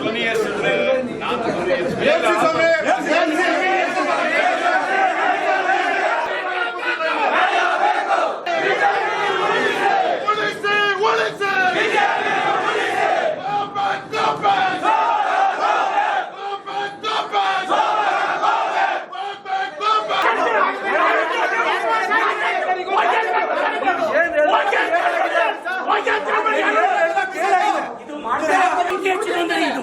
துணியை சுற்று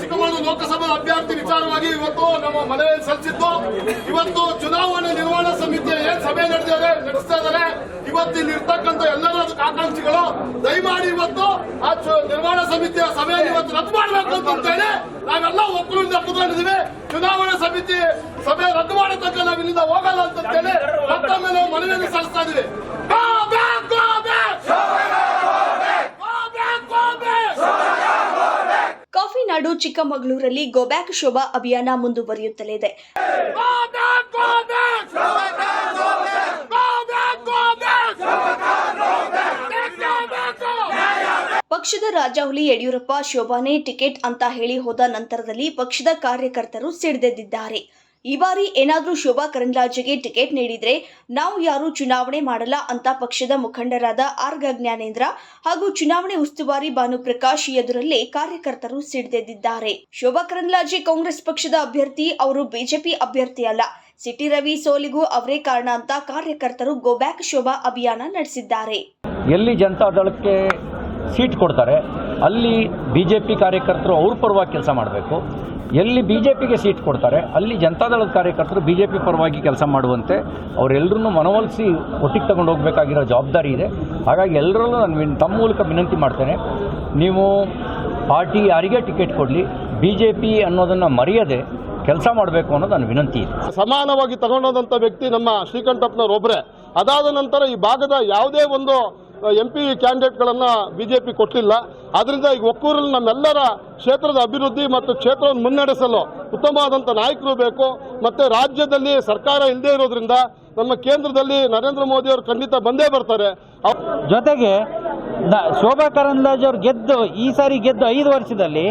ಚಿಕ್ಕಮಗಳೂರು ಲೋಕಸಭಾ ಅಭ್ಯರ್ಥಿ ವಿಚಾರವಾಗಿ ಇವತ್ತು ನಮ್ಮ ಮನವಿಯಲ್ಲಿ ಸಲ್ಲಿಸಿದ್ದು. ಇವತ್ತು ಚುನಾವಣೆ ನಿರ್ವಹಣಾ ಸಮಿತಿ ಏನ್ ಸಭೆ ನಡೆದಿದೆ ನಡೆಸ್ತಾ ಇದ್ದಾರೆ. ಇವತ್ತು ಇಲ್ಲಿ ಇರ್ತಕ್ಕಂಥ ಎಲ್ಲರ ಆಕಾಂಕ್ಷಿಗಳು ದಯಮಾಡಿ ಇವತ್ತು ಆ ನಿರ್ವಹಣಾ ಸಮಿತಿಯ ಸಭೆಯನ್ನು ಇವತ್ತು ರದ್ದು ಮಾಡಬೇಕು ಅಂತ ಅಂತೇಳಿ ನಾವೆಲ್ಲ ಒಕ್ಕಲಿಂದ ಕುತ್ಕೊಂಡಿದ್ದೀವಿ. ಚುನಾವಣಾ ಸಮಿತಿ ಸಭೆ ರದ್ದು ಮಾಡತಕ್ಕ ತನಕ ನಾವು ಇಲ್ಲಿಂದ ಹೋಗಲ್ಲ ಅಂತ ಹೇಳಿ ಮತ್ತೊಮ್ಮೆ ನಾವು ಮನವಿಯನ್ನು ಸಲ್ಲಿಸ್ತಾ ಇದೀವಿ ಚಿಕ್ಕಮಗಳೂರಲ್ಲಿ ಗೋಬ್ಯಾಕ್ ಶೋಭಾ ಅಭಿಯಾನ ಮುಂದುವರಿಯುತ್ತಲೇ ಇದೆ! ಪಕ್ಷದ ರಾಜಾಹುಲಿ ಯಡಿಯೂರಪ್ಪ ಶೋಭಾನೇ ಟಿಕೆಟ್ ಅಂತ ಹೇಳಿ ಹೋದ ನಂತರದಲ್ಲಿ ಪಕ್ಷದ ಕಾರ್ಯಕರ್ತರು ಸಿಡಿದೆದ್ದಿದ್ದಾರೆ ಈ ಬಾರಿ ಏನಾದರೂ ಶೋಭಾ ಕರಂದ್ಲಾಜೆಗೆ ಟಿಕೆಟ್ ನೀಡಿದ್ರೆ ನಾವು ಯಾರು ಚುನಾವಣೆ ಮಾಡಲ್ಲ ಅಂತ ಪಕ್ಷದ ಮುಖಂಡರಾದ ಆರ್ ಜ್ಞಾನೇಂದ್ರ ಹಾಗೂ ಚುನಾವಣೆ ಉಸ್ತುವಾರಿ ಭಾನುಪ್ರಕಾಶ್ ಎದುರಲ್ಲೇ ಕಾರ್ಯಕರ್ತರು ಸಿಡಿದೆದ್ದಿದ್ದಾರೆ. ಶೋಭಾ ಕರಂದ್ಲಾಜೆ ಕಾಂಗ್ರೆಸ್ ಪಕ್ಷದ ಅಭ್ಯರ್ಥಿ, ಅವರು ಬಿಜೆಪಿ ಅಭ್ಯರ್ಥಿ ಅಲ್ಲ. ಸಿಟಿ ರವಿ ಸೋಲಿಗೂ ಅವರೇ ಕಾರಣ ಅಂತ ಕಾರ್ಯಕರ್ತರು ಗೋಬ್ಯಾಕ್ ಶೋಭಾ ಅಭಿಯಾನ ನಡೆಸಿದ್ದಾರೆ. ಎಲ್ಲಿ ಜನತಾದಳಕ್ಕೆ ಸೀಟ್ ಕೊಡ್ತಾರೆ ಅಲ್ಲಿ ಬಿ ಜೆ ಪಿ ಕಾರ್ಯಕರ್ತರು ಅವ್ರ ಪರವಾಗಿ ಕೆಲಸ ಮಾಡಬೇಕು. ಎಲ್ಲಿ ಬಿ ಜೆ ಪಿಗೆ ಸೀಟ್ ಕೊಡ್ತಾರೆ, ಅಲ್ಲಿ ಜನತಾದಳದ ಕಾರ್ಯಕರ್ತರು ಬಿ ಜೆ ಪಿ ಪರವಾಗಿ ಕೆಲಸ ಮಾಡುವಂತೆ ಅವರೆಲ್ಲರನ್ನೂ ಮನವೊಲಿಸಿ ಒಟ್ಟಿಗೆ ತಗೊಂಡು ಹೋಗಬೇಕಾಗಿರೋ ಜವಾಬ್ದಾರಿ ಇದೆ. ಹಾಗಾಗಿ ಎಲ್ಲರಲ್ಲೂ ನಾನು ತಮ್ಮ ಮೂಲಕ ವಿನಂತಿ ಮಾಡ್ತೇನೆ, ನೀವು ಪಾರ್ಟಿ ಯಾರಿಗೆ ಟಿಕೆಟ್ ಕೊಡಲಿ ಬಿ ಜೆ ಪಿ ಅನ್ನೋದನ್ನು ಮರೆಯದೆ ಕೆಲಸ ಮಾಡಬೇಕು ಅನ್ನೋದು ನನ್ನ ವಿನಂತಿ ಇದೆ. ಸಮಾನವಾಗಿ ತಗೊಂಡೋದಂಥ ವ್ಯಕ್ತಿ ನಮ್ಮ ಶ್ರೀಕಂಠಪ್ಪನವ್ರು ಒಬ್ಬರೇ ಅದಾದ ನಂತರ ಈ ಭಾಗದ ಯಾವುದೇ ಒಂದು ಎಂ ಪಿ ಕ್ಯಾಂಡಿಡೇಟ್ಗಳನ್ನ ಬಿಜೆಪಿ ಕೊಟ್ಟಿಲ್ಲ. ಆದ್ರಿಂದ ಈಗ ಒಕ್ಕೂರಲ್ಲಿ ನಮ್ಮೆಲ್ಲರ ಕ್ಷೇತ್ರದ ಅಭಿವೃದ್ಧಿ ಮತ್ತು ಕ್ಷೇತ್ರವನ್ನು ಮುನ್ನಡೆಸಲು ಉತ್ತಮವಾದಂಥ ನಾಯಕರು ಬೇಕು. ಮತ್ತು ರಾಜ್ಯದಲ್ಲಿ ಸರ್ಕಾರ ಇಲ್ಲದೇ ಇರೋದ್ರಿಂದ ನಮ್ಮ ಕೇಂದ್ರದಲ್ಲಿ ನರೇಂದ್ರ ಮೋದಿ ಅವರು ಖಂಡಿತ ಬಂದೇ ಬರ್ತಾರೆ. ಜೊತೆಗೆ ಶೋಭಾ ಕರಂದ್ಲಾಜೆ ಅವರು ಗೆದ್ದು, ಈ ಸಾರಿ ಗೆದ್ದು ಐದು ವರ್ಷದಲ್ಲಿ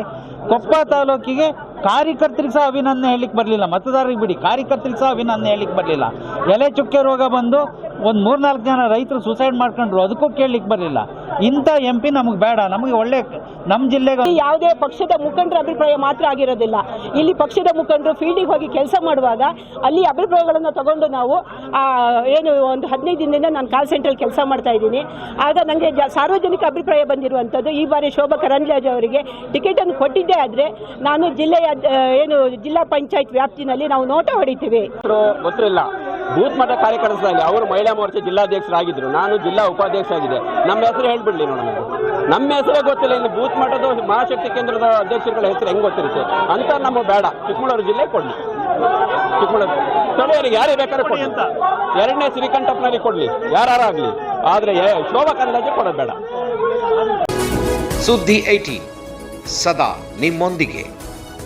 ಕೊಪ್ಪ ತಾಲೂಕಿಗೆ ಕಾರ್ಯಕರ್ತರಿಗೆ ಸಹ ಅಭಿನಂದನೆ ಹೇಳಲಿಕ್ಕೆ ಬರಲಿಲ್ಲ. ಮತದಾರರಿಗೆ ಬಿಡಿ, ಕಾರ್ಯಕರ್ತರಿಗೆ ಸಹ ಅಭಿನಂದನೆ ಹೇಳಲಿಕ್ಕೆ ಬರಲಿಲ್ಲ. ಎಲೆ ಚುಕ್ಕೆ ರೋಗ ಬಂದು ಒಂದು ಮೂರ್ನಾಲ್ಕು ಜನ ರೈತರು ಸುಸೈಡ್ ಮಾಡ್ಕೊಂಡ್ರು ಅದಕ್ಕೂ ಕೇಳಲಿಕ್ಕೆ ಬರಲಿಲ್ಲ. ಇಂಥ ಎಂ ಪಿ ನಮಗೆ ಬೇಡ ನಮಗೆ ಒಳ್ಳೆ ನಮ್ಮ ಜಿಲ್ಲೆಗೆ ಯಾವುದೇ ಪಕ್ಷದ ಮುಖಂಡರ ಅಭಿಪ್ರಾಯ ಮಾತ್ರ ಆಗಿರೋದಿಲ್ಲ. ಇಲ್ಲಿ ಪಕ್ಷದ ಮುಖಂಡರು ಫೀಲ್ಡಿಗೆ ಹೋಗಿ ಕೆಲಸ ಮಾಡುವಾಗ ಅಲ್ಲಿ ಅಭಿಪ್ರಾಯಗಳನ್ನು ತಗೊಂಡು ನಾವು ಏನು ಒಂದು ಹದಿನೈದು ದಿನದಿಂದ ನಾನು ಕಾಲ್ ಸೆಂಟ್ರಲ್ಲಿ ಕೆಲಸ ಮಾಡ್ತಾ ಇದ್ದೀನಿ. ಆಗ ನನಗೆ ಜ- ಸಾರ್ವಜನಿಕ ಅಭಿಪ್ರಾಯ ಬಂದಿರುವಂಥದ್ದು ಈ ಬಾರಿ ಶೋಭಾ ಕರಂದ್ಲಾಜೆ ಅವರಿಗೆ ಟಿಕೆಟನ್ನು ಕೊಟ್ಟಿದ್ದೇ ಆದರೆ ನಾನು ಜಿಲ್ಲೆಯ ಏನು ಜಿಲ್ಲಾ ಪಂಚಾಯತ್ ವ್ಯಾಪ್ತಿನಲ್ಲಿ ನಾವು ನೋಟ ಹೊಡಿತೀವಿ. ಗೊತ್ತಿಲ್ಲ. ಬೂತ್ ಮಟ್ಟ ಕಾರ್ಯಕರ್ತರಲ್ಲಿ ಅವರು ಮಹಿಳಾ ಮೋರ್ಚಾ ಜಿಲ್ಲಾಧ್ಯಕ್ಷರಾಗಿದ್ದರು ನಾನು ಜಿಲ್ಲಾ ಉಪಾಧ್ಯಕ್ಷ ಆಗಿದೆ ನಮ್ಮ ಹೆಸರು ಹೇಳ್ಬಿಡ್ಲಿ ನೋಡೋಣ ನಮ್ಮ ಹೆಸರೇ ಗೊತ್ತಿಲ್ಲ ಇನ್ನು ಬೂತ್ ಮಟ್ಟದ ಮಹಾಶಕ್ತಿ ಕೇಂದ್ರದ ಅಧ್ಯಕ್ಷರುಗಳ ಹೆಸರು ಹೆಂಗೆ ಗೊತ್ತಿರುತ್ತೆ? ಅಂತ ನಮ್ಮ ಬೇಡ. ಚಿಕ್ಕಮಗಳೂರು ಜಿಲ್ಲೆ ಕೊಡಲಿ. ಚಿಕ್ಕಮಗಳೂರು. ಸ್ಥಳೀಯರಿಗೆ ಯಾರೇ ಬೇಕಾದ್ರೆ ಕೊಡಿ ಎರಡನೇ ಶ್ರೀಕಂಠಪ್ಪನಲ್ಲಿ ಕೊಡಲಿ. ಯಾರಾಗಲಿ ಆದರೆ ಏ- ಶೋಭಾ ಕಂದಾಜೆ ಕೊಡೋದು ಬೇಡ. ಸುದ್ದಿ ಐಟಿ ಸದಾ ನಿಮ್ಮೊಂದಿಗೆ.